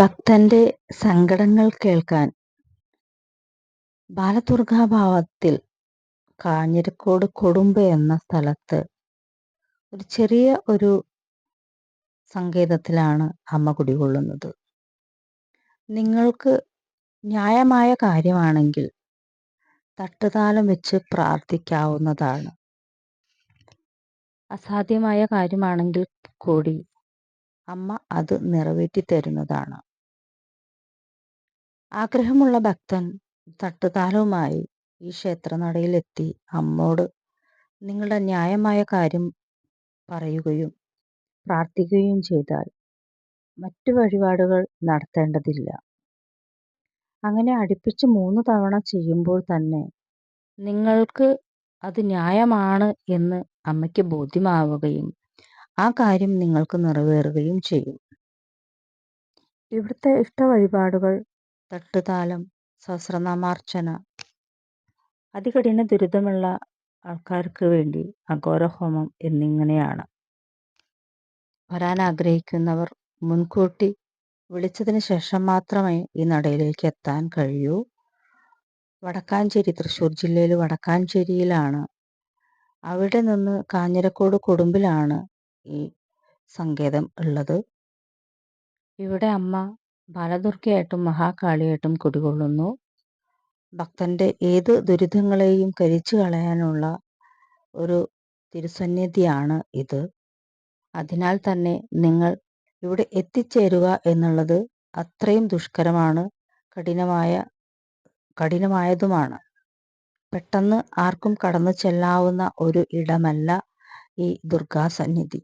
ഭക്തന്റെ സങ്കടങ്ങൾ കേൾക്കാൻ ബാലദുർഗാഭാവത്തിൽ കാഞ്ഞിരക്കോട് കൊടുമ്പ് എന്ന സ്ഥലത്ത് ഒരു ചെറിയ ഒരു സങ്കേതത്തിലാണ് അമ്മ കുടികൊള്ളുന്നത്. നിങ്ങൾക്ക് ന്യായമായ കാര്യമാണെങ്കിൽ തട്ടുതാലം വെച്ച് പ്രാർത്ഥിക്കാവുന്നതാണ്. അസാധ്യമായ കാര്യമാണെങ്കിൽ കൂടി അമ്മ അത് നിറവേറ്റി തരുന്നതാണ്. ആഗ്രഹമുള്ള ഭക്തൻ തട്ടുതാലവുമായി ഈ ക്ഷേത്രനടയിലെത്തി അമ്മോട് നിങ്ങളുടെ ന്യായമായ കാര്യം പറയുകയും പ്രാർത്ഥിക്കുകയും ചെയ്താൽ മറ്റു വഴിപാടുകൾ നടത്തേണ്ടതില്ല. അങ്ങനെ അടുപ്പിച്ച് മൂന്ന് തവണ ചെയ്യുമ്പോൾ തന്നെ നിങ്ങൾക്ക് അത് ന്യായമാണ് എന്ന് അമ്മയ്ക്ക് ബോധ്യമാവുകയും ആ കാര്യം നിങ്ങൾക്ക് നിറവേറുകയും ചെയ്യും. ഇവിടുത്തെ ഇഷ്ട വഴിപാടുകൾ തട്ടുതാലം സഹസ്രനാമാർച്ചന. അതികഠിന ദുരിതമുള്ള ആൾക്കാർക്ക് വേണ്ടി അഘോരഹോമം എന്നിങ്ങനെയാണ്. വരാൻ ആഗ്രഹിക്കുന്നവർ മുൻകൂട്ടി വിളിച്ചതിന് ശേഷം മാത്രമേ ഈ നടയിലേക്ക് എത്താൻ കഴിയൂ. വടക്കാഞ്ചേരി തൃശ്ശൂർ ജില്ലയിൽ വടക്കാഞ്ചേരിയിലാണ്. അവിടെ നിന്ന് കാഞ്ഞിരക്കോട് കൊടുമ്പിലാണ് ഈ സങ്കേതം ഉള്ളത്. ഇവിടെ അമ്മ ബാലദുർഗയായിട്ടും മഹാകാളിയായിട്ടും കുടികൊള്ളുന്നു. ഭക്തന്റെ ഏത് ദുരിതങ്ങളെയും കരിച്ചു കളയാനുള്ള ഒരു തിരുസന്നിധിയാണ് ഇത്. അതിനാൽ തന്നെ നിങ്ങൾ ഇവിടെ എത്തിച്ചേരുക എന്നുള്ളത് അത്രയും ദുഷ്കരമാണ് കഠിനമായ കഠിനമായതുമാണ്. പെട്ടെന്ന് ആർക്കും കടന്നു ചെല്ലാവുന്ന ഒരു ഇടമല്ല ഈ ദുർഗാസന്നിധി.